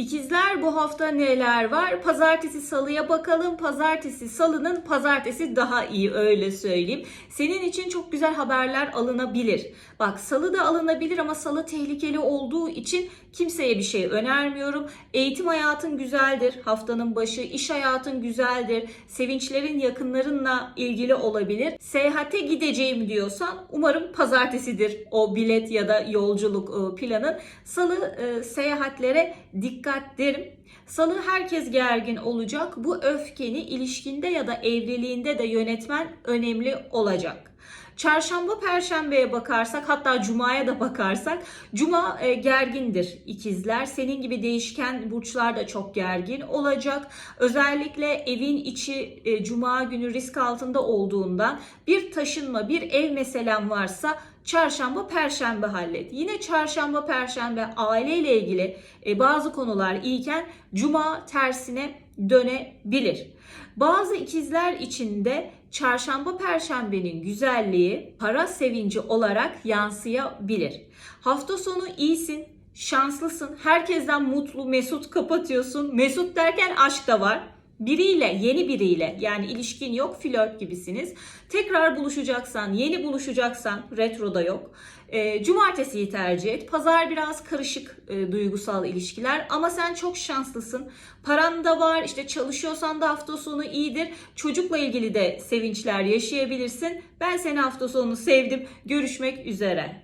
İkizler bu hafta neler var? Pazartesi salıya bakalım. Pazartesi salının pazartesi daha iyi öyle söyleyeyim. Senin için çok güzel haberler alınabilir. Bak salı da alınabilir ama salı tehlikeli olduğu için kimseye bir şey önermiyorum. Eğitim hayatın güzeldir. Haftanın başı iş hayatın güzeldir. Sevinçlerin yakınlarınla ilgili olabilir. Seyahate gideceğim diyorsan umarım pazartesidir o bilet ya da yolculuk e, planın. Salı e, seyahatlere dikkat derim. Salı herkes gergin olacak. Bu öfkeni ilişkinde ya da evliliğinde de yönetmen önemli olacak. Çarşamba perşembeye bakarsak hatta cumaya da bakarsak cuma e, gergindir ikizler. Senin gibi değişken burçlar da çok gergin olacak. Özellikle evin içi e, cuma günü risk altında olduğundan bir taşınma bir ev meselen varsa çarşamba perşembe hallet. Yine çarşamba perşembe aileyle ilgili e, bazı konular iyiken cuma tersine dönebilir. Bazı ikizler içinde çarşamba perşembenin güzelliği para sevinci olarak yansıyabilir. Hafta sonu iyisin, şanslısın, herkesten mutlu, mesut kapatıyorsun. Mesut derken aşk da var. Biriyle, yeni biriyle yani ilişkin yok, flört gibisiniz. Tekrar buluşacaksan, yeni buluşacaksan, retroda yok. E, cumartesiyi tercih et. Pazar biraz karışık e, duygusal ilişkiler ama sen çok şanslısın. Paran da var, işte çalışıyorsan da hafta sonu iyidir. Çocukla ilgili de sevinçler yaşayabilirsin. Ben seni hafta sonu sevdim. Görüşmek üzere.